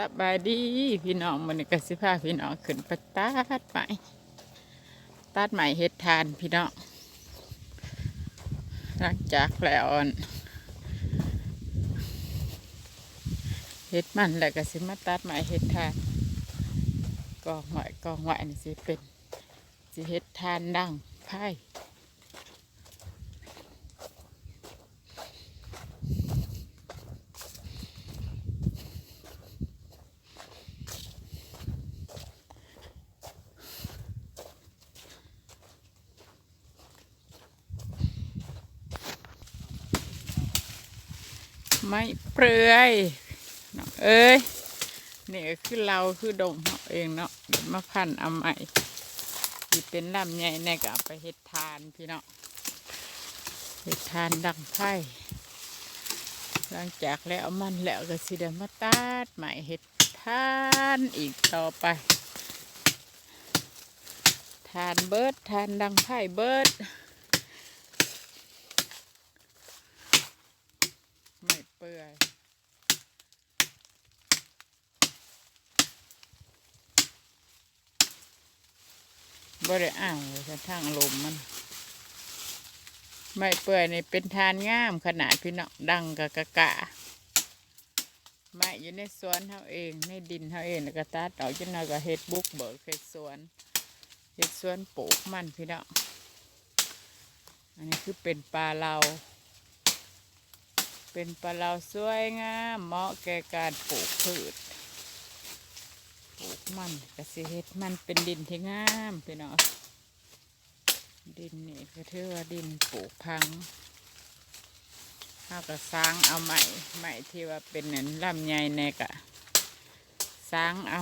สบายดีพี่น้องมันกสิพาพี่น้องขึ้นไปตัดใหม่ตัดใหม่เฮ็ดทานพี่น้องหลังจากแล้วอั่นเฮ็ดมันแล้วก็สิมาตัดใหม่เฮ็ดทานกองไหวกองไหวนี่สิเป็นสิเฮ็ดทานดังไพ่ ไม่เปลือยน้องเอ้ยนี่ก็คือเราคือดงเราเองเนาะมาพันเอาใหม่ที่เป็นลำใหญ่ในก็เอาไปเฮ็ดทานพี่เนาะเฮ็ดทานดังไพ่หลังจากแล้วมันแล้วก็สิเดนมาตัดใหม่เฮ็ดทานอีกต่อไปทานเบิร์ดทานดังไพ่เบิร์ด ไม่เปื่อยบ่ได้อ้างเลยกระทั่งลมมัน ไม่เปื่อยนี่เป็นทานงามขนาดพี่น้องดังกะกะกะไม่อยู่ในสวนเขาเอง ในดินเขาเองแล้วก็ตัดออกจนหน่อยก็เฮ็ดบุกเบิกเฮ็ดสวนเฮ็ดสวนปลูกมันพี่น้องอันนี้คือเป็นปลาเรา เป็นปลาเราสวยงามเหมาะแก่การปลูกพืช ปลูกมันกสิเฮ็ดมันเป็นดินที่งามพี่น้องดินนี่ก็ถือว่าดินปลูกพังข้าก็สร้างเอาใหม่ใหม่ที่ว่าเป็นเหมือนลำไยแนกะสร้างเอา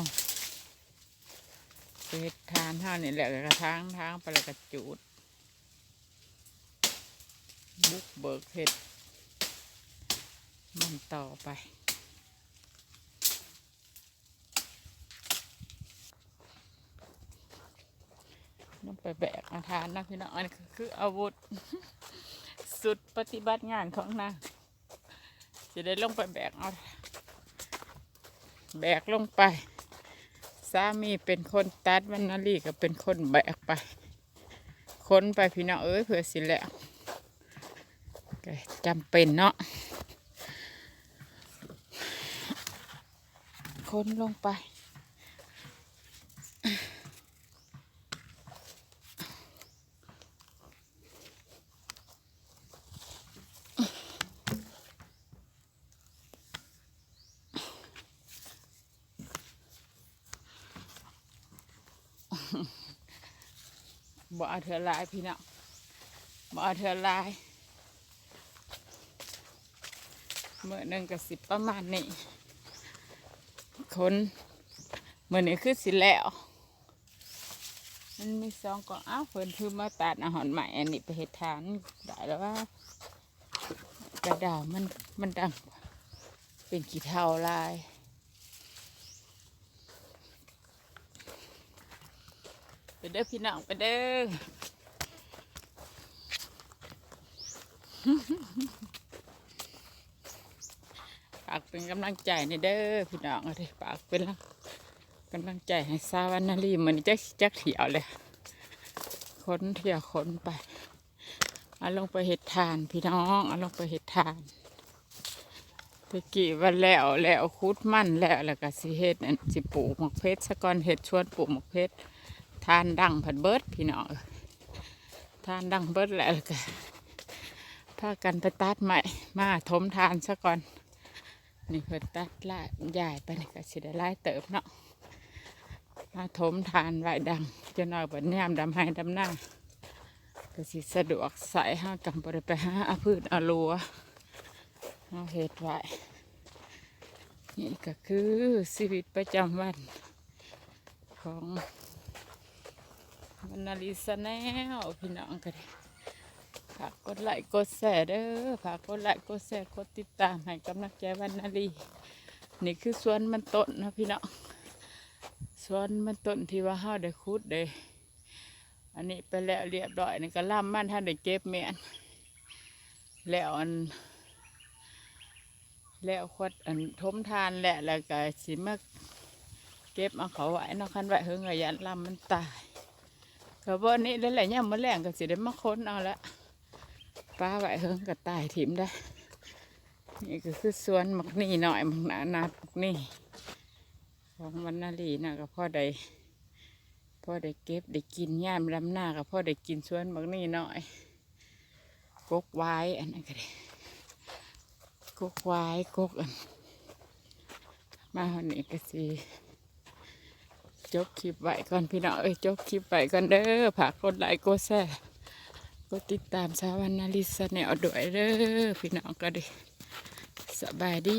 เฮ็ดทานเท่านี่แหละกระทางทางไปล้วก็จูดบุกเบิกเห็ด มันต่อไป ต้องไปแบกอาทานนะพี่น้องอันนี้คืออาวุธ สุดปฏิบัติงานของนางจะได้ลงไปแบกเอาแบกลงไปสามีเป็นคนตัดวันนาลีก็เป็นคนแบกไปคนไปพี่น้องเอ้ยเพื่อสิแล้วจำเป็นเนาะ คนลงไป บ่เอาเธอลายพี่น้องบ่เอาเธอลายเมื่อหนึ่งกับสิบประมาณนี้ คนเมื่อนี้คือสิแล้ว มันมีสองก่องอ้าวเพิ่นคือมาตัดอาหารใหม่อันนี้ไปเฮ็ดทานได้แล้วว่ากระดาษมันมันดัง เป็นกี่เท่าลายไปเด้อพี่น้องไปเด้อากเป็นกำลังใจในเด้อพี่น้องเอาดิฝากเป็นกำลังใจให้สาวันนาลีเหมือนจักจักเถียวเลยค้นเที่ยวค้นไปเอาลงไปเห็ดทานพี่น้องเอาลงไปเห็ดทานตะกี้วันแล้วแล้วคุดมันแล้วแล้วก็สิเฮ็ดอันสิปลูกหมกเพชรสะก่อนเห็ดชวนปลูกหมกเพชรทานดังผัดเบิร์ดพี่น้องทานดังเบิดแล้วแล้วก็พากันไปตัดใหม่มาถมทานซะก่อน นี่เพิ่นตัดละใหญ่ไปนี่ก็สิได้ไล่เติบเนาะมาถมทานไว้ดังจะน้อยบัดยามดำให้ดำหน้าก็สิสะดวกใส่ห้ากำบริไปหาอาพืชอาลัวเอาเห็ดไว้นี่ก็คือชีวิตประจำวันของมันนาลีสแนลพี่น้องกัน ฝากกดไลค์กดแชร์เด้อฝากกดไลค์กดแชร์กดติดตามให้กำลังใจวันนาลีนี่คือสวนมันต้นนะพี่น้องสวนมันต้นที่ว่าเฮาได้คุดเด้อันนี้ไปแล้วเรียบร้อยนี่ก็ล่ำมันท่านได้เก็บเมียนแล้วอัน แล้วคดอันทมทานแหละแล้วก็สิมาเก็บเอาเขาไว้เนาะคันไว้เฮิงระยะลำมันตายก็บ่นี้แล้วแหละเนี่ยมมาแรงก็สิได้มาค้นเอาละ ป้าไว้เฮิงก็ตายถิ่มได้ นี่ก็คือสวนมักนี่หน่อยมักนานาหมักนี่ของวันนาลีนะก็พ่อได้พ่อได้เก็บได้กินย่ามลำหน้าก็พ่อได้กินสวนมักนี่หน่อยกกไว้อันนั้นก็ได้กกไว้กกอันมาวันนี้ก็สิจบคลิปไว้ก่อนพี่น้องเอ้ยจบคลิปไว้ก่อนเด้อฝากกดไลค์กดแชร์ กดติดตามสาวันนาลิสแนลด้วยเด้อพี่น้องก็ดีสบายดี